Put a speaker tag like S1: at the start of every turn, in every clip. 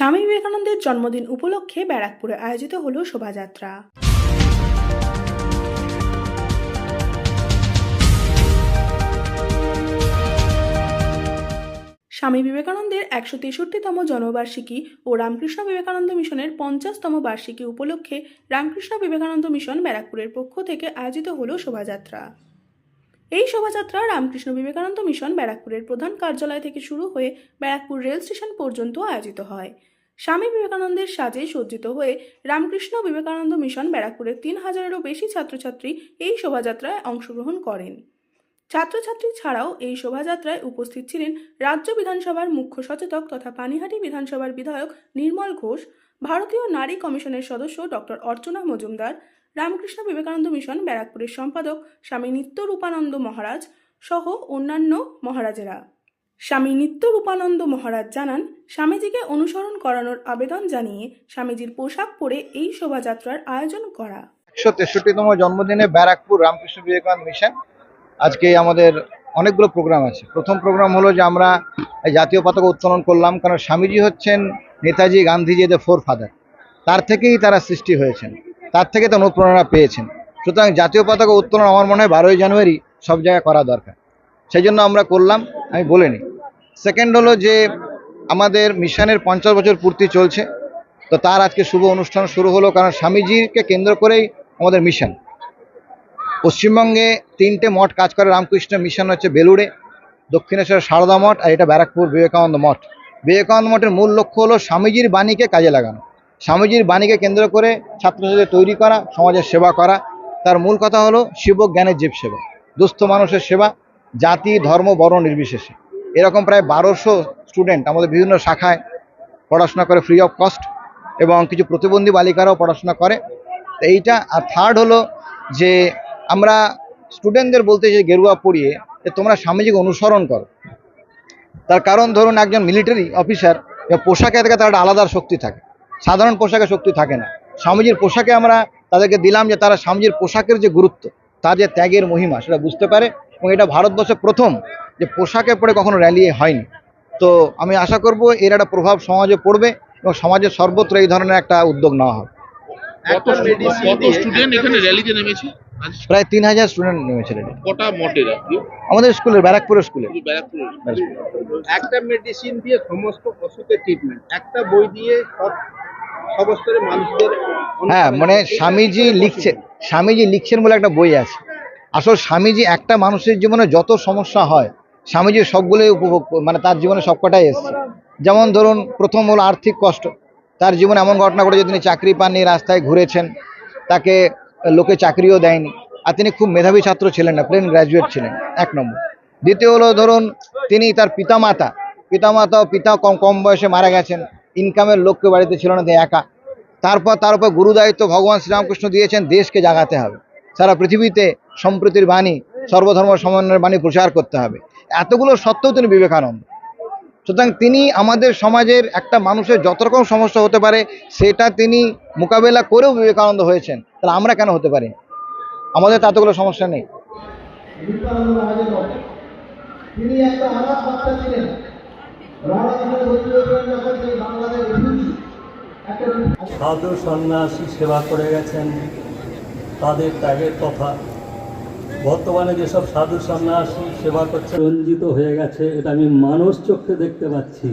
S1: স্বামী বিবেকানন্দের জন্মদিন উপলক্ষে ব্যারাকপুরে আয়োজিত হল শোভাযাত্রা। স্বামী বিবেকানন্দের একশো তেষট্টিতম জন্মবার্ষিকী ও রামকৃষ্ণ বিবেকানন্দ মিশনের পঞ্চাশতম বার্ষিকী উপলক্ষে রামকৃষ্ণ বিবেকানন্দ মিশন ব্যারাকপুরের পক্ষ থেকে আয়োজিত হল শোভাযাত্রা। এই শোভাযাত্রা রামকৃষ্ণ বিবেকানন্দ মিশন ব্যারাকপুরের প্রধান কার্যালয় থেকে শুরু হয়ে ব্যারাকপুর রেল স্টেশন পর্যন্ত আয়োজিত হয়। স্বামী বিবেকানন্দের সাজে সজ্জিত হয়ে রামকৃষ্ণ বিবেকানন্দ মিশন ব্যারাকপুরের তিন হাজারেরও বেশি ছাত্রছাত্রী এই শোভাযাত্রায় অংশগ্রহণ করেন। ছাত্রছাত্রী ছাড়াও এই শোভাযাত্রায় উপস্থিত ছিলেন রাজ্য বিধানসভার মুখ্য সচেতক তথা পানিহাটি বিধানসভার বিধায়ক নির্মল ঘোষ, ভারতীয় নারী কমিশনের সদস্য ডক্টর অর্চনা মজুমদার, রামকৃষ্ণ বিবেকানন্দ মিশন ব্যারাকপুরের সম্পাদক স্বামী নিত্য রূপানন্দ মহারাজ সহ অন্যান্য মহারাজেরা। স্বামী নিত্যরূপানন্দ মহারাজ জানান, স্বামীজিকে অনুসরণ করানোর আবেদন জানিয়ে স্বামীজির পোশাক পরে এই শোভাযাত্রার আয়োজন করা।
S2: একশো তেষট্টিতম জন্মদিনে ব্যারাকপুর রামকৃষ্ণ বিবেকানন্দ মিশন আজকে আমাদের অনেকগুলো প্রোগ্রাম আছে। প্রথম প্রোগ্রাম হলো যে আমরা জাতীয় পতাকা উত্তোলন করলাম কারণ স্বামীজি হচ্ছেন নেতাজি গান্ধীজি এদের ফোর ফাদার তার থেকেই তারা সৃষ্টি হয়েছেন। তার থেকে তো অনুপ্রেরণা পেয়েছেন। সুতরাং জাতীয় পতাকা উত্তোলন আমার মনে হয় বারোই জানুয়ারি সব জায়গায় করা দরকার। সেই জন্য আমরা করলাম, আমি বলে নিই সেকেন্ড হলো যে আমাদের মিশনের পঞ্চাশ বছর পূর্তি চলছে। তো তার আজকে শুভ অনুষ্ঠান শুরু হলো কারণ স্বামীজিকে কেন্দ্র করেই আমাদের মিশন। পশ্চিমবঙ্গে তিনটে মঠ কাজ করে। রামকৃষ্ণ মিশন হচ্ছে বেলুড়ে দক্ষিণেশ্বর সারদা মঠ আর এটা ব্যারাকপুর বিবেকানন্দ মঠ। বিবেকানন্দ মঠের মূল লক্ষ্য হলো স্বামীজির বাণীকে কাজে লাগানো। স্বামীজির বাণীকে কেন্দ্র করে ছাত্রছাত্রীদের তৈরি করা, সমাজের সেবা করা। তার মূল কথা হলো শিব জ্ঞানের জীব সেবা, দুস্থ মানুষের সেবা, জাতি, ধর্ম, বর্ণ নির্বিশেষে। এরকম প্রায় বারোশো স্টুডেন্ট আমাদের বিভিন্ন শাখায় পড়াশোনা করে ফ্রি অফ কস্ট এবং কিছু প্রতিবন্ধী বালিকারাও পড়াশোনা করে। তো এইটা, আর থার্ড হলো যে আমরা স্টুডেন্টদের বলতে যে গেরুয়া পড়িয়ে, যে তোমরা স্বামীজিকে অনুসরণ করো। তার কারণ ধরুন একজন মিলিটারি অফিসার পোশাকে থেকে তার একটা আলাদা শক্তি থাকে। সাধারণ পোশাকে শক্তি থাকে না। স্বামীজির পোশাকে আমরা তাদেরকে দিলাম যে তারা স্বামীজির পোশাকের যে গুরুত্ব, তার যে ত্যাগের মহিমা, সেটা বুঝতে পারে। এবং এটা ভারতবর্ষে প্রথম যে পোশাকে পরে কখনো র্যালি হয়নি। তো আমি আশা করব এর একটা প্রভাব সমাজে পড়বে এবং সমাজের সর্বত্র এই ধরনের একটা উদ্যোগ নেওয়া হবে।
S3: কত কত স্টুডেন্ট এখানে র্যালিতে নেমেছে? আজ
S2: প্রায় তিন হাজার স্টুডেন্ট নেমেছে আমাদের স্কুলের ব্যারাকপুরের স্কুলে।
S4: একটা মেডিসিন দিয়ে সমস্ত অসুখের ট্রিটমেন্ট একটা বই দিয়ে সব মানুষদের
S2: হ্যাঁ মানে স্বামীজি লিখছেন স্বামীজি লিখছেন বলে একটা বই আছে। আসল স্বামীজি একটা মানুষের জীবনে যত সমস্যা হয়, স্বামীজি সবগুলোই উপভোগ মানে তার জীবনে সবকটাই এসছে। যেমন ধরুন, প্রথম হলো আর্থিক কষ্ট। তার জীবনে এমন ঘটনা ঘটেছে, তিনি চাকরি পাননি, রাস্তায় ঘুরেছেন, তাকে লোকে চাকরিও দেয়নি, আর তিনি খুব মেধাবী ছাত্র ছিলেন না প্লেন গ্র্যাজুয়েট ছিলেন, এক নম্বর। দ্বিতীয় হলো ধরুন, তিনি তার পিতামাতা পিতামাতা পিতা কম কম বয়সে মারা গেছেন ইনকামের লোককে বাড়িতে ছিল না একা। তারপর তার উপর গুরু দায়িত্ব ভগবান শ্রীরামকৃষ্ণ দিয়েছেন, দেশকে জাগাতে হবে। সারা পৃথিবীতে সম্প্রীতির বাণী সর্বধর্ম সমন্বয়ের বাণী প্রচার করতে হবে। এতগুলো সত্ত্বেও তিনি বিবেকানন্দ। সুতরাং তিনি আমাদের সমাজের একটা মানুষের যত রকম সমস্যা হতে পারে সেটা তিনি মোকাবেলা করেও বিবেকানন্দ হয়েছেন। তাহলে আমরা কেন হতে পারি? আমাদের তো এতগুলো সমস্যা নেই।
S5: তিনি একটা বাচ্চা ছিলেন
S6: সাধু সন্ন্যাসী সেবা করে গেছেন। তাদের ত্যাগের কথা। বর্তমানে যেসব সাধু সন্ন্যাসী সেবা করছে। রঞ্জিত হয়ে গেছে, এটা আমি মানুষ চোখে দেখতে পাচ্ছি।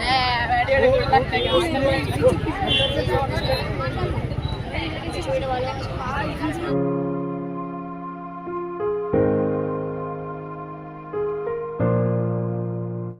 S7: হ্যাঁ